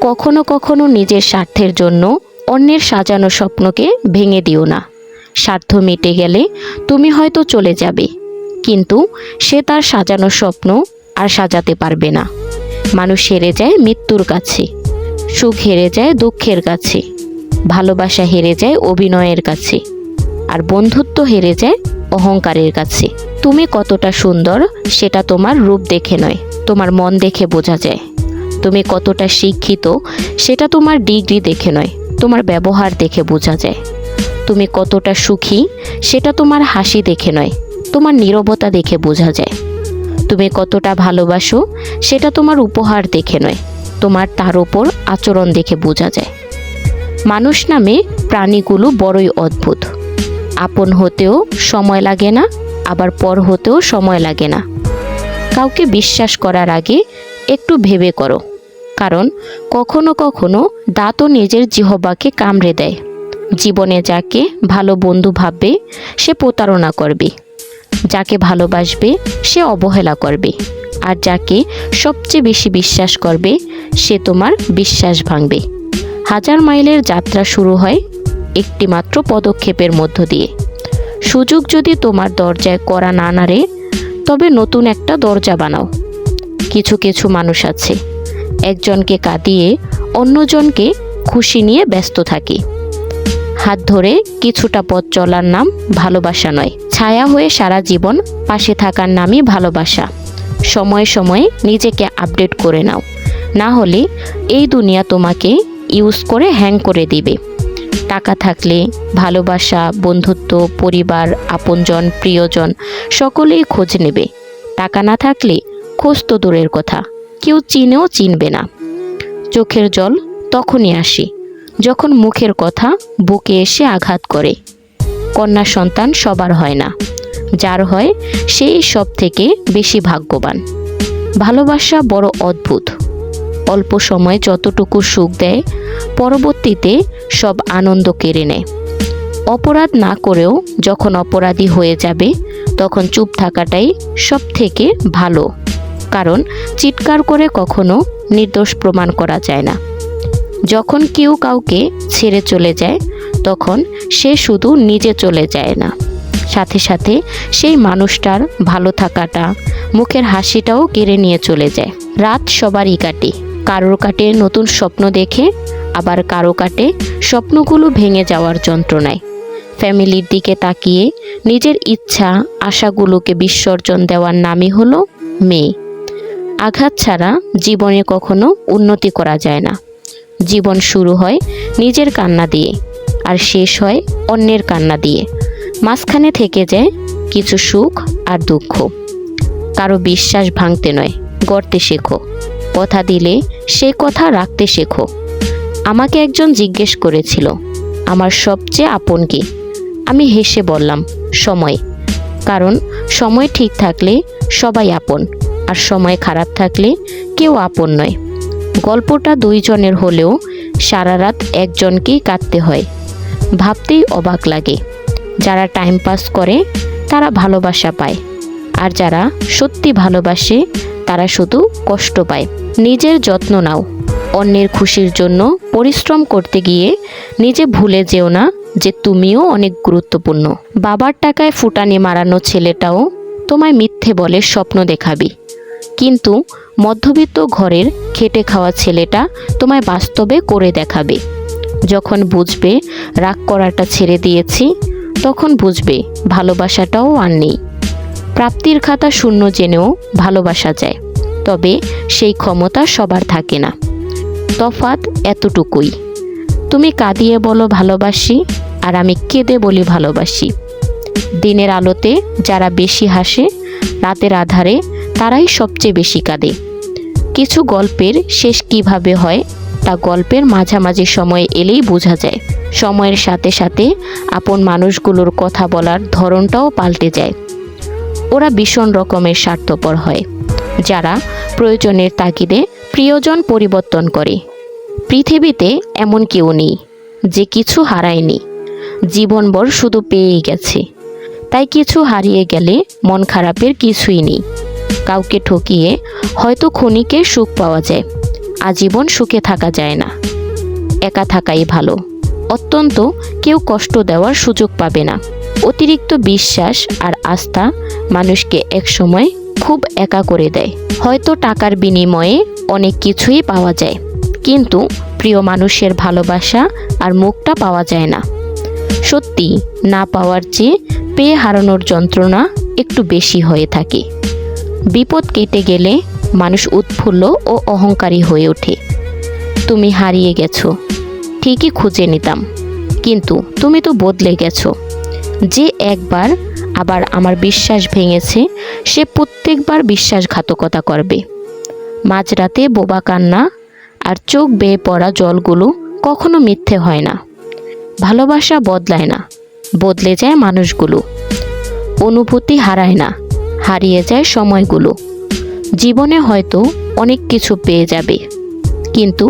কখনো কখনো নিজের স্বার্থের জন্য অন্যের সাজানো স্বপ্নকে ভেঙে দিও না। স্বার্থ মিটে গেলে তুমি হয়তো চলে যাবে, কিন্তু সে তার সাজানো স্বপ্ন আর সাজাতে পারবে না। মানুষ হেরে যায় মৃত্যুর কাছে, সুখ হেরে যায় দুঃখের কাছে, ভালোবাসা হেরে যায় অভিনয়ের কাছে, আর বন্ধুত্ব হেরে যায় অহংকারের কাছে। তুমি কতটা সুন্দর সেটা তোমার রূপ দেখে নয়, তোমার মন দেখে বোঝা যায়। তুমি কতটা শিক্ষিত, সেটা তোমার ডিগ্রি দেখে নয়, তোমার ব্যবহার দেখে বোঝা যায়। তুমি কতটা সুখী, সেটা তোমার হাসি দেখে নয়, তোমার নীরবতা দেখে বোঝা যায়। তুমি কতটা ভালোবাসো, সেটা তোমার উপহার দেখে নয়, তোমার তার ওপর আচরণ দেখে বোঝা যায়। মানুষ নামে প্রাণীগুলো বড়ই অদ্ভুত। আপন হতেও সময় লাগে না, আবার পর হতেও সময় লাগে না। কাউকে বিশ্বাস করার আগে একটু ভেবে করো। কারণ কখনো কখনো দাঁতও নিজের জিহবাকে কামড়ে দেয়। জীবনে যাকে ভালো বন্ধু ভাববে, সে প্রতারণা করবে। যাকে ভালোবাসবে, সে অবহেলা করবে। আর যাকে সবচেয়ে বেশি বিশ্বাস করবে, সে তোমার বিশ্বাস ভাঙবে। হাজার মাইলের যাত্রা শুরু হয় একটি মাত্র পদক্ষেপের মধ্য দিয়ে। সুযোগ যদি তোমার দরজায় করা না নাড়ে, তবে নতুন একটা দরজা বানাও। কিছু কিছু মানুষ আছে। একজনকে কাঁদিয়ে অন্যজনকে খুশি নিয়ে ব্যস্ত থাকে। হাত ধরে কিছুটা পথ চলার নাম ভালোবাসা নয়। ছায়া হয়ে সারা জীবন পাশে থাকার নামই ভালোবাসা। সময়ে সময়ে নিজেকে আপডেট করে নাও। না হলে এই দুনিয়া তোমাকে ইউজ করে হ্যাং করে দিবে। টাকা থাকলে ভালোবাসা, বন্ধুত্ব, পরিবার, আপনজন, প্রিয়জন সকলেই খোঁজ নেবে। টাকা না থাকলে খোঁজ তো দূরের কথা। কেউ চিনেও চিনবে না। চোখের জল তখনই আসে, যখন মুখের কথা বুকে এসে আঘাত করে। কন্যা সন্তান সবার হয় না, যার হয় সেই সব থেকে বেশি ভাগ্যবান। ভালোবাসা বড় অদ্ভুত। অল্প সময় যতটুকু সুখ দেয়, পরবর্তীতে সব আনন্দ কেড়ে নেয়। অপরাধ না করেও যখন অপরাধী হয়ে যাবে, তখন চুপ থাকাটাই সব থেকে ভালো। কারণ চিৎকার করে কখনো নির্দোষ প্রমাণ করা যায় না। যখন কেউ কাউকে ছেড়ে চলে যায়, তখন সে শুধু নিজে চলে যায় না। সাথে সাথে সেই মানুষটার ভালো থাকাটা, মুখের হাসিটাও কেড়ে নিয়ে চলে যায়। রাত সবারই কাটে। কারোর কাটে নতুন স্বপ্ন দেখে, আবার কারও কাটে স্বপ্নগুলো ভেঙে যাওয়ার যন্ত্রণায়। ফ্যামিলির দিকে তাকিয়ে নিজের ইচ্ছা, আশাগুলোকে বিসর্জন দেওয়ার নামই হলো মেয়ে। আঘাত ছাড়া জীবনে কখনো উন্নতি করা যায় না। জীবন শুরু হয় নিজের কান্না দিয়ে আর শেষ হয় অন্যের কান্না দিয়ে। মাঝখানে থেকে যায় কিছু সুখ আর দুঃখ। কারও বিশ্বাস ভাঙতে নয়, গড়তে শেখো। কথা দিলে সে কথা রাখতে শেখো। আমাকে একজন জিজ্ঞেস করেছিল, আমার সবচেয়ে আপন কি? আমি হেসে বললাম, সময়। কারণ সময় ঠিক থাকলে সবাই আপন। আর সময় খারাপ থাকলে কেউ আপন নয়। গল্পটা দুইজনের হলেও সারা রাত একজনকেই কাটতে হয়। ভাবতেই অবাক লাগে। যারা টাইম পাস করে, তারা ভালোবাসা পায়। আর যারা সত্যি ভালোবাসে, তারা শুধু কষ্ট পায়। নিজের যত্ন নাও। অন্যের খুশির জন্য পরিশ্রম করতে গিয়ে নিজে ভুলে যেও না যে তুমিও অনেক গুরুত্বপূর্ণ। বাবার টাকায় ফুটানি মারানো ছেলেটাও তোমায় মিথ্যে বলে স্বপ্ন দেখাবি। কিন্তু মধ্যবিত্ত ঘরের খেটে খাওয়া ছেলেটা তোমায় বাস্তবে করে দেখাবে। যখন বুঝবে রাগ করাটা ছেড়ে দিয়েছি, তখন বুঝবে ভালোবাসাটাও আর নেই। প্রাপ্তির খাতা শূন্য জেনেও ভালোবাসা যায়, তবে সেই ক্ষমতা সবার থাকে না। তফাৎ এতটুকুই। তুমি কাঁদিয়ে বলো ভালোবাসি, আর আমি কেঁদে বলি ভালোবাসি। দিনের আলোতে যারা বেশি হাসে, রাতের আধারে তারাই সবচেয়ে বেশি কাঁদে। কিছু গল্পের শেষ কীভাবে হয়, তা গল্পের মাঝামাঝি সময় এলেই বোঝা যায়। সময়ের সাথে সাথে আপন মানুষগুলোর কথা বলার ধরনটাও পাল্টে যায়। ওরা ভীষণ রকমের স্বার্থপর হয়, যারা প্রয়োজনের তাগিদে প্রিয়জন পরিবর্তন করে। পৃথিবীতে এমন কেউ নেই, যে কিছু হারায়নি। জীবনভর শুধু পেয়েই গেছে। তাই কিছু হারিয়ে গেলে মন খারাপের কিছুই নেই। কাউকে ঠকিয়ে হয়তো ক্ষণিকে সুখ পাওয়া যায়। আজীবন সুখে থাকা যায় না। একা থাকাই ভালো। অত্যন্ত কেউ কষ্ট দেওয়ার সুযোগ পাবে না। অতিরিক্ত বিশ্বাস আর আস্থা মানুষকে একসময় খুব একা করে দেয়। হয়তো টাকার বিনিময়ে অনেক কিছুই পাওয়া যায়, কিন্তু প্রিয় মানুষের ভালোবাসা আর মুখটা পাওয়া যায় না। সত্যি, না পাওয়ার চেয়ে পেয়ে হারানোর যন্ত্রণা একটু বেশি হয়ে থাকে। বিপদ কেটে গেলে মানুষ উৎফুল্ল ও অহংকারী হয়ে ওঠে। তুমি হারিয়ে গেছো। ঠিকই খুঁজে নিতাম। কিন্তু তুমি তো বদলে গেছো। যে একবার আবার আমার বিশ্বাস ভেঙেছে, সে প্রত্যেকবার বিশ্বাসঘাতকতা করবে। মাঝরাতে বোবা কান্না আর চোখ বেয়ে পড়া জলগুলো কখনো মিথ্যে হয় না। ভালোবাসা বদলায় না। বদলে যায় মানুষগুলো। অনুভূতি হারায় না। হারিয়ে যায় সময়গুলো। জীবনে হয়তো অনেক কিছু পেয়ে যাবে, কিন্তু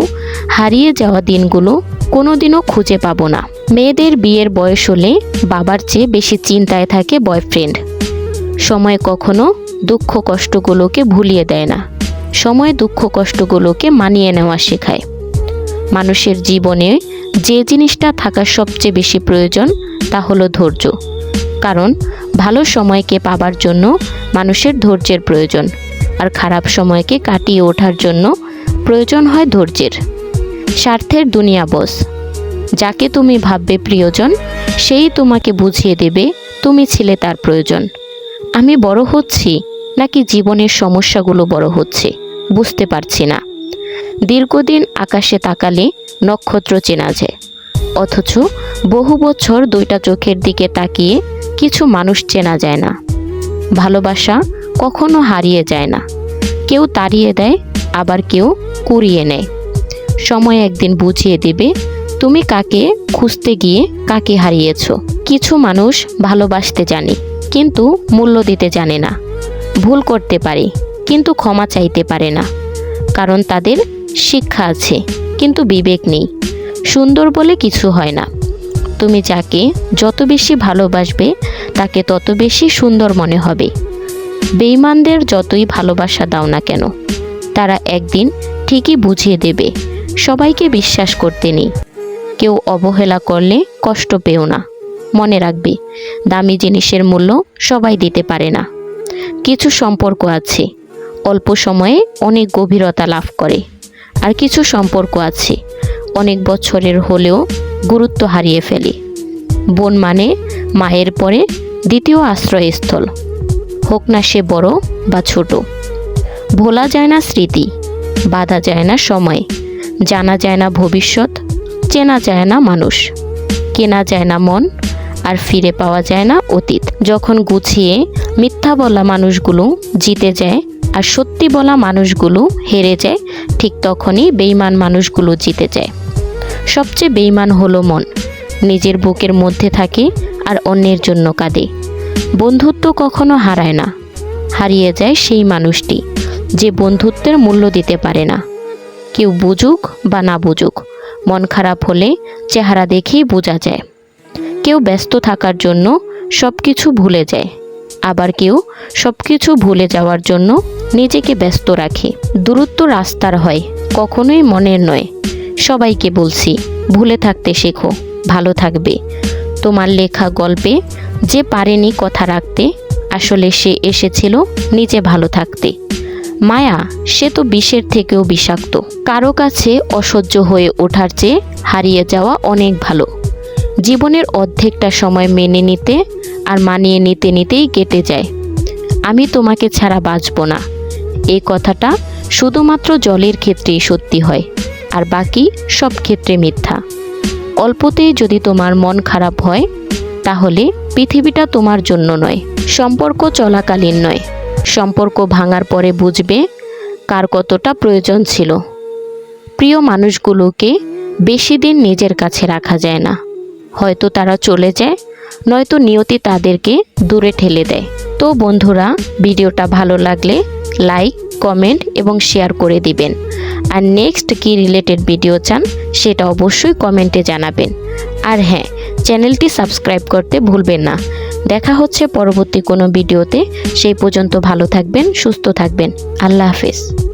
হারিয়ে যাওয়া দিনগুলো কোনোদিনও খুঁজে পাবো না। মেয়েদের বিয়ের বয়স হলে বাবার চেয়ে বেশি চিন্তায় থাকে বয়ফ্রেন্ড। সময় কখনো দুঃখ কষ্টগুলোকে ভুলিয়ে দেয় না। সময় দুঃখ কষ্টগুলোকে মানিয়ে নেওয়া শেখায়। মানুষের জীবনে যে জিনিসটা থাকা সবচেয়ে বেশি প্রয়োজন তা হলো ধৈর্য। কারণ ভালো সময়কে পাবার জন্য মানুষের ধৈর্যের প্রয়োজন। আর খারাপ সময়কে কাটিয়ে ওঠার জন্য প্রয়োজন হয় ধৈর্যের। স্বার্থের দুনিয়া, বস। যাকে তুমি ভাববে প্রিয়জন, সেই তোমাকে বুঝিয়ে দেবে তুমি ছিলে তার প্রয়োজন। আমি বড় হচ্ছি নাকি জীবনের সমস্যাগুলো বড় হচ্ছে, বুঝতে পারছি না। দীর্ঘদিন আকাশে তাকালে নক্ষত্র চেনা যায়। অথচ বহু বছর দুইটা চোখের দিকে তাকিয়ে কিছু মানুষ চেনা যায় না। ভালোবাসা কখনো হারিয়ে যায় না। কেউ তাড়িয়ে দেয়, আবার কেউ কুড়িয়ে নেয়। সময় একদিন বুঝিয়ে দেবে, তুমি কাকে খুঁজতে গিয়ে কাকে হারিয়েছ। কিছু মানুষ ভালোবাসতে জানে, কিন্তু মূল্য দিতে জানে না। ভুল করতে পারে, কিন্তু ক্ষমা চাইতে পারে না। কারণ তাদের শিক্ষা আছে, কিন্তু বিবেক নেই। সুন্দর বলে কিছু হয় না। তুমি যাকে যত বেশি ভালোবাসবে, তাকে তত বেশি সুন্দর মনে হবে। বেইমানদের যতই ভালোবাসা দাও না কেন, তারা একদিন ঠিকই বুঝিয়ে দেবে, সবাইকে বিশ্বাস করতে নেই। কেউ অবহেলা করলে কষ্ট পেও না। মনে রাখবে, দামি জিনিসের মূল্য সবাই দিতে পারে না। কিছু সম্পর্ক আছে, অল্প সময়ে অনেক গভীরতা লাভ করে। আর কিছু সম্পর্ক আছে, অনেক বছরের হলেও গুরুত্ব হারিয়ে ফেলি। বোন মানে মায়ের পরে দ্বিতীয় আশ্রয়স্থল। হোক না সে বড় বা ছোট। ভোলা যায় না স্মৃতি, বাধা যায় না সময়, জানা যায় না ভবিষ্যৎ, চেনা যায় না মানুষ। কেনা যায় না মন আর ফিরে পাওয়া যায় না অতীত। যখন গুছিয়ে মিথ্যা বলা মানুষগুলো জিতে যায় আর সত্যি বলা মানুষগুলো হেরে যায়, ঠিক তখনই বেইমান মানুষগুলো জিতে যায়। সবচেয়ে বেইমান হলো মন। নিজের বুকের মধ্যে থাকে আর অন্যের জন্য কাঁদে। বন্ধুত্ব কখনো হারায় না। হারিয়ে যায় সেই মানুষটি, যে বন্ধুত্বের মূল্য দিতে পারে না। কেউ বুঝুক বা না বুঝুক, মন খারাপ হলে চেহারা দেখেই বোঝা যায়। কেউ ব্যস্ত থাকার জন্য সব কিছু ভুলে যায়। আবার কেউ সব কিছু ভুলে যাওয়ার জন্য নিজেকে ব্যস্ত রাখে। দূরত্ব রাস্তার হয়, কখনোই মনের নয়। সবাইকে বলছি, ভুলে থাকতে শেখো, ভালো থাকবে। তোমার লেখা গল্পে যে পারেনি কথা রাখতে, আসলে সে এসেছিল নিজে ভালো থাকতে। মায়া, সে তো বিষের থেকেও বিষাক্ত। কারও কাছে অসহ্য হয়ে ওঠার চেয়ে হারিয়ে যাওয়া অনেক ভালো। জীবনের অর্ধেকটা সময় মেনে নিতে আর মানিয়ে নিতে নিতেই কেটে যায়। আমি তোমাকে ছাড়া বাঁচব না। এই কথাটা শুধুমাত্র জলের ক্ষেত্রেই সত্যি হয়। আর বাকি সব ক্ষেত্রে মিথ্যা। অল্পতেই যদি তোমার মন খারাপ হয়, তাহলে পৃথিবীটা তোমার জন্য নয়, সম্পর্ক চলাকালীন নয়। সম্পর্ক ভাঙার পরে বুঝবে কার কতটা প্রয়োজন ছিল। প্রিয় মানুষগুলোকে বেশি দিন নিজের কাছে রাখা যায় না। হয়তো তারা চলে যায়, নয়তো নিয়তি তাদেরকে দূরে ঠেলে দেয়। তো বন্ধুরা, ভিডিওটা ভালো লাগলে লাইক, কমেন্ট এবং শেয়ার করে দিবেন। আর নেক্সট কি রিলেটেড ভিডিও চান, সেটা অবশ্যই কমেন্টে জানাবেন। আর হ্যাঁ চ্যানেলটি সাবস্ক্রাইব করতে ভুলবেন না। দেখা হচ্ছে পরবর্তী কোনো ভিডিওতে সেই পর্যন্ত ভালো থাকবেন, সুস্থ থাকবেন। আল্লাহ হাফেজ।